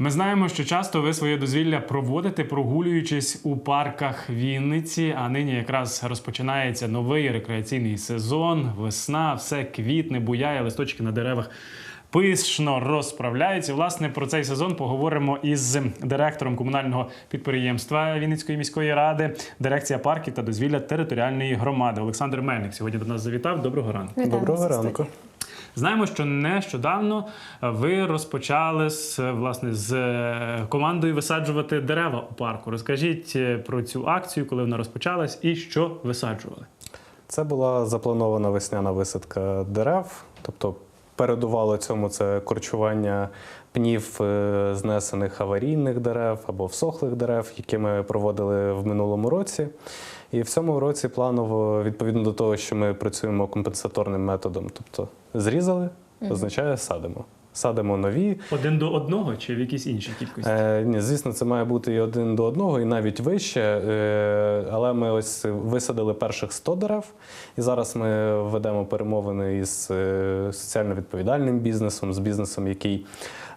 Ми знаємо, що часто ви своє дозвілля проводите, прогулюючись у парках Вінниці. А нині якраз розпочинається новий рекреаційний сезон. Весна, все квітне, буяє, листочки на деревах. Пишно розправляються. Власне, про цей сезон поговоримо із директором комунального підприємства Вінницької міської ради, дирекція парків та дозвілля територіальної громади. Олександр Мельник сьогодні до нас завітав. Доброго ранку. Вітаємо Доброго ранку. Знаємо, що нещодавно ви розпочали з власне з е, командою висаджувати дерева у парку. Розкажіть е, про цю акцію, коли вона розпочалась, і що висаджували. Це була запланована весняна висадка дерев, тобто передувало цьому це корчування пнів е, знесених аварійних дерев або всохлих дерев, які ми проводили в минулому році. І в цьому році планово, відповідно до того, що ми працюємо компенсаторним методом, тобто зрізали, означає садимо. Садимо нові, Один до одного чи в якійсь іншій кількості? Е, ні, звісно, це має бути і один до одного, і навіть вище. Е, але ми ось висадили перших 100 дерев, і зараз ми ведемо перемовини із е, соціально відповідальним бізнесом, з бізнесом, який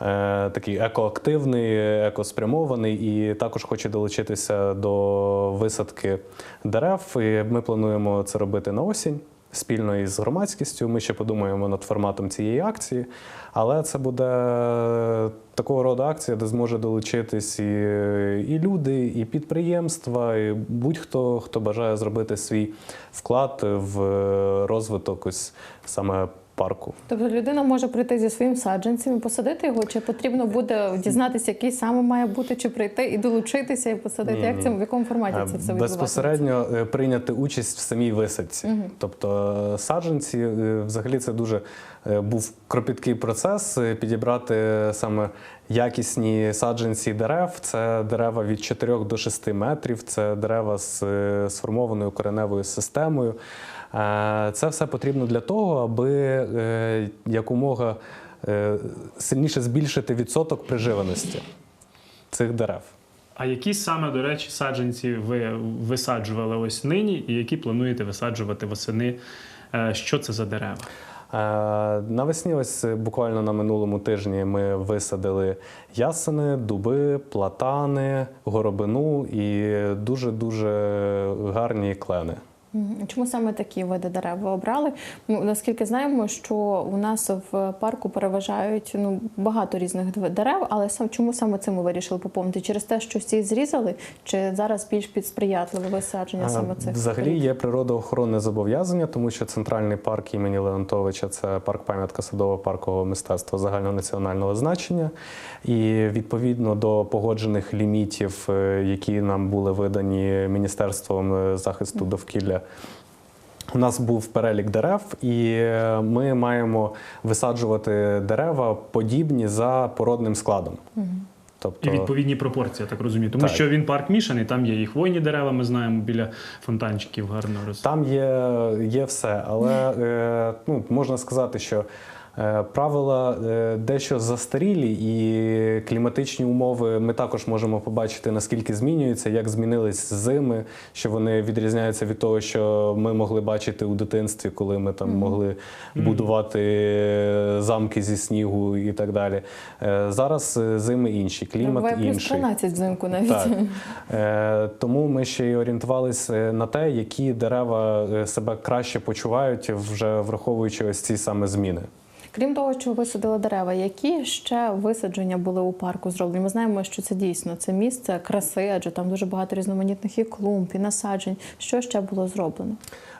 е, такий екоактивний, екоспрямований, і також хоче долучитися до висадки дерев. І ми плануємо це робити на осінь. Спільно із громадськістю. Ми ще подумаємо над форматом цієї акції, але це буде такого роду акція, де зможе долучитись і, і люди, і підприємства, і будь-хто, хто бажає зробити свій вклад в розвиток ось саме парку. Тобто людина може прийти зі своїм саджанцем і посадити його, чи потрібно буде дізнатися, який саме має бути, чи прийти і долучитися і посадити? Як це в якому форматі це все відбувається? Безпосередньо е, прийняти участь в самій висадці. Тобто е, саджанці, е, взагалі це дуже був кропіткий процес підібрати саме якісні саджанці дерев. Це дерева від 4 до 6 метрів, це дерева з сформованою кореневою системою. Е, Це все потрібно для того, аби е, якомога е, сильніше збільшити відсоток приживаності цих дерев. А які саме, до речі, саджанці ви висаджували ось нині, і які плануєте висаджувати восени? Що це за дерева? Навесні, ось буквально на минулому тижні, ми висадили ясени, дуби, платани, горобину і дуже дуже гарні клени. Чому саме такі види дерев ви обрали? Наскільки знаємо, що у нас в парку переважають ну багато різних дерев, але сам чому саме цим ви вирішили поповнити? Через те, що всі зрізали, чи зараз більш підсприятливе висадження Е, саме цих Взагалі є природоохоронне зобов'язання, тому що центральний парк імені Леонтовича це парк пам'ятка садово-паркового мистецтва загальнонаціонального значення. І відповідно до погоджених лімітів, е, які нам були видані Міністерством е, захисту довкілля. У нас був перелік дерев, і е, ми маємо висаджувати дерева подібні за породним складом. Тобто, І відповідні пропорції, я так розумію. Тому Так. що він парк мішаний, там є і хвойні дерева, ми знаємо, біля фонтанчиків гарно роз... Там є, є все, але е, ну, можна сказати, що правила е, дещо застарілі, і кліматичні умови ми також можемо побачити, наскільки змінюються, як змінились зими, що вони відрізняються від того, що ми могли бачити у дитинстві, коли ми там могли будувати е, замки зі снігу і так далі. Е, зараз е, зими інші, клімат Буває плюс 13 взимку навіть. Так. Е, тому ми ще й орієнтувалися на те, які дерева е, себе краще почувають, вже враховуючи ось ці саме зміни. Крім того, що ви висадили дерева, які ще висадження були у парку зроблені? Ми знаємо, що це дійсно це місце краси, адже там дуже багато різноманітних і клумб, і насаджень. Що ще було зроблено?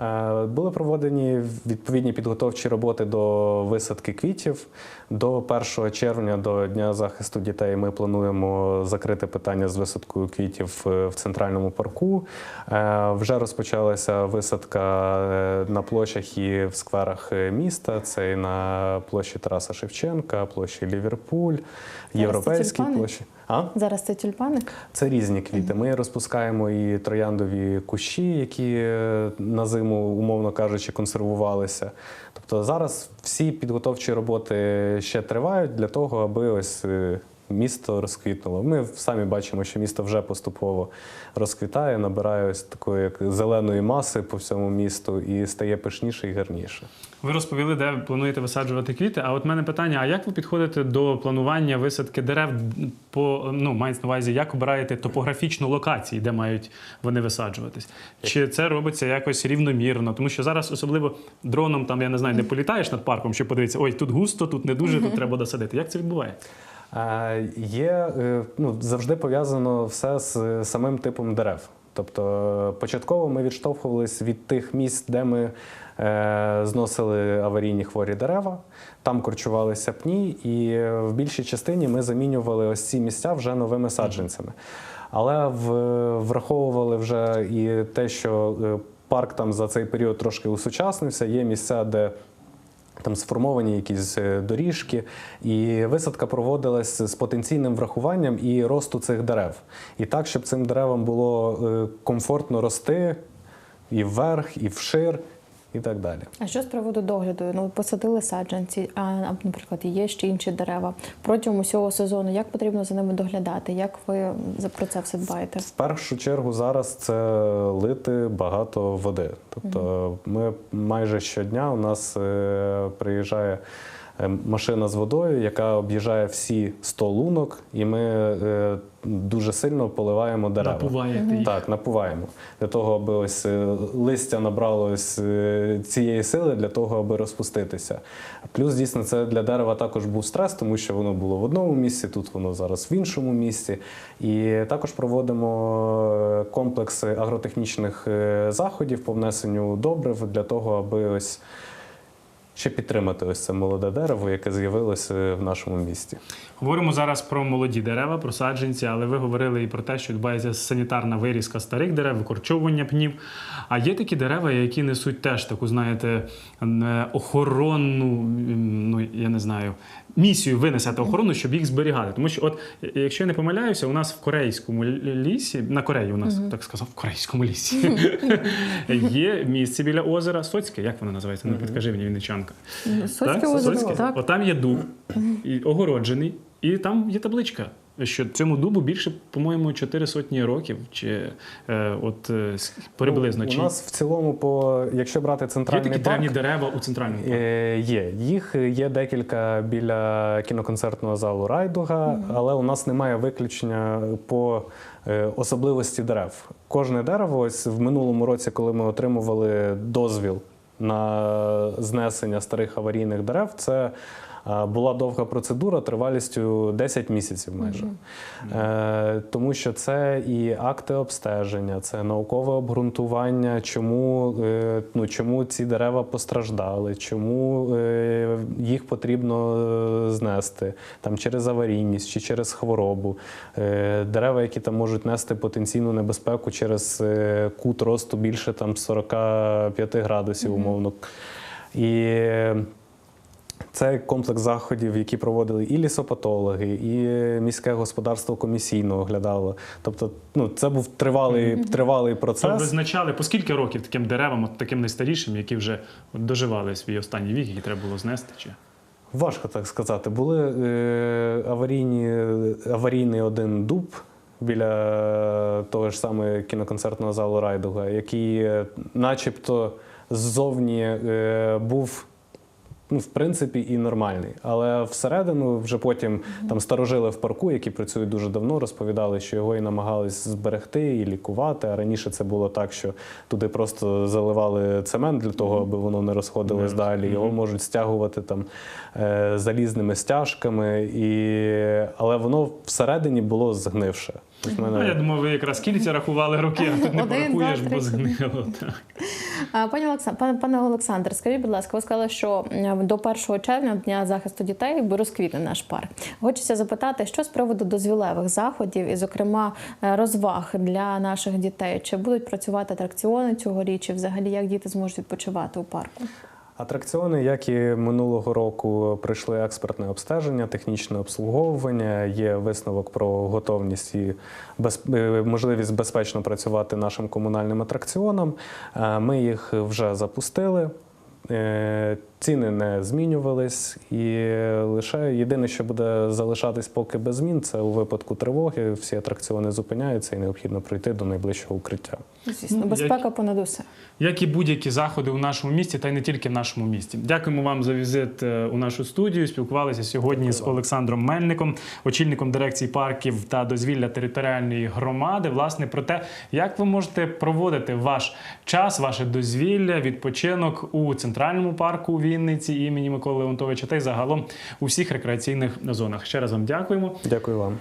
Е, Були проведені відповідні підготовчі роботи до висадки квітів. До 1 червня, до Дня захисту дітей, ми плануємо закрити питання з висадкою квітів е, в центральному парку. Е, Вже розпочалася висадка на площах і в скверах міста. Це і на площі Тараса Шевченка, площі Ліверпуль, Європейській тюльпани? площі. А? Зараз це тюльпани. Це різні квіти. Ми розпускаємо і трояндові кущі, які е, на зиму, умовно кажучи, консервувалися. Тобто зараз всі підготовчі роботи ще тривають для того, аби ось е, місто розквітнуло. Ми самі бачимо, що місто вже поступово розквітає, набирає ось такої як зеленої маси по всьому місту і стає пишніше і гарніше. Ви розповіли, де плануєте висаджувати квіти. А от мене питання: а як ви підходите до планування висадки дерев? По ну мається на увазі, як обираєте топографічну локацію, де мають вони висаджуватись? Чи це робиться якось рівномірно? Тому що зараз особливо дроном там я не знаю, не політаєш над парком, щоб подивитися, ой, тут густо, тут не дуже, тут треба досадити. Як це відбувається? Е, Є е, ну, завжди пов'язано все з самим типом дерев. Тобто е, початково ми відштовхувалися від тих місць, де ми е, зносили аварійні хворі дерева, там корчувалися пні, і в більшій частині ми замінювали ось ці місця вже новими саджанцями. Але в, враховували вже і те, що парк там за цей період трошки усучаснився, є місця, де там сформовані якісь е, доріжки, і висадка проводилась з потенційним врахуванням і росту цих дерев. І так, щоб цим деревам було е, комфортно рости і вверх, і вшир, і так далі. А що з приводу догляду? Ну, посадили саджанці, а наприклад, є ще інші дерева. Протягом усього сезону як потрібно за ними доглядати? Як ви за про це все дбаєте? В першу чергу зараз це лити багато води. Тобто ми майже щодня у нас е, приїжджає машина з водою, яка об'їжджає всі 100 лунок, і ми е, дуже сильно поливаємо дерева. Напуваєте їх. Так, напуваємо. Для того, аби ось е, листя набрало ось е, цієї сили для того, аби розпуститися. Плюс, дійсно, це для дерева також був стрес, тому що воно було в одному місці, тут воно зараз в іншому місці. І також проводимо е, комплекси агротехнічних е, заходів по внесенню добрив для того, аби ось. Ще підтримати ось це молоде дерево, яке з'явилося в нашому місті. Говоримо зараз про молоді дерева, про саджанці, але ви говорили і про те, що відбувається санітарна вирізка старих дерев, викорчовування пнів. А є такі дерева, які несуть теж таку, знаєте, е, охоронну, ну я не знаю, місію винесати охорону, щоб їх зберігати. Тому що, от, е, якщо я не помиляюся, у нас в корейському лісі, на Кореї у нас так сказав, в корейському лісі є місце біля озера Соцьке. Як воно називається? Ну, підкажи мені, Вінничанка. Соцьке озеро. От там є дуб, і огороджений, і там є табличка. Що цьому дубу більше, по-моєму, чотири сотні років, чи е, от е, приблизно. У чи нас в цілому, по якщо брати є центральний такі парк, древні дерева у центральному парку? Е, Є. Їх є декілька біля кіноконцертного залу Райдуга, але у нас немає виключення по е, особливості дерев. Кожне дерево, ось в минулому році, коли ми отримували дозвіл на знесення старих аварійних дерев, це була довга процедура тривалістю 10 місяців майже. Е, тому що це і акти обстеження, це наукове обґрунтування, чому, е, ну, чому ці дерева постраждали, чому е, їх потрібно знести там, через аварійність чи через хворобу. Дерева, які там можуть нести потенційну небезпеку через кут росту більше там, 45 градусів, умовно. І це комплекс заходів, які проводили і лісопатологи, і міське господарство комісійно оглядало. Тобто, ну це був тривалий, тривалий Тобто процес. визначали по скільки років таким деревам, от таким найстарішим, які вже доживали свій останній вік, які треба було знести? Чи Важко так сказати. Були е, аварійні, аварійний один дуб біля того ж саме кіноконцертного залу Райдуга, який, е, начебто, ззовні е, був. Ну, в принципі, і нормальний. Але всередину вже потім там старожили в парку, які працюють дуже давно, розповідали, що його і намагались зберегти і лікувати. А раніше це було так, що туди просто заливали цемент для того, аби воно не розходилось Не далі. Його можуть стягувати там е, залізними стяжками, і... але воно всередині було згнивше. Ну, я думаю, ви якраз кільця рахували роки, а тут не Один, порахуєш, бо згнило. Так. Пані Олександр, пане, пане Олександр, скажіть, будь ласка, ви сказали, що до 1 червня, дня захисту дітей, розквітне наш парк. Хочеться запитати, що з приводу дозвілевих заходів, і, зокрема, е, розваг для наших дітей. Чи будуть працювати атракціони цьогоріч, і взагалі як діти зможуть відпочивати у парку? Атракціони, як і минулого року, пройшли експертне обстеження, технічне обслуговування. Є висновок про готовність і без, е, можливість безпечно працювати нашим комунальним атракціонам. Е, Ми їх вже запустили. Е, Ціни не змінювались, і лише єдине, що буде залишатись поки без змін, це у випадку тривоги. Всі атракціони зупиняються і необхідно пройти до найближчого укриття. Звісно, Ну, безпека понад усе. як і будь-які заходи у нашому місті, та й не тільки в нашому місті. Дякуємо вам за візит е, у нашу студію. Спілкувалися сьогодні з Олександром Мельником, очільником дирекції парків та дозвілля територіальної громади. Власне про те, як ви можете проводити ваш час, ваше дозвілля, відпочинок у центральному парку у Вінниці імені Миколи Леонтовича та й загалом у всіх рекреаційних зонах. Ще раз вам дякуємо. Дякую вам.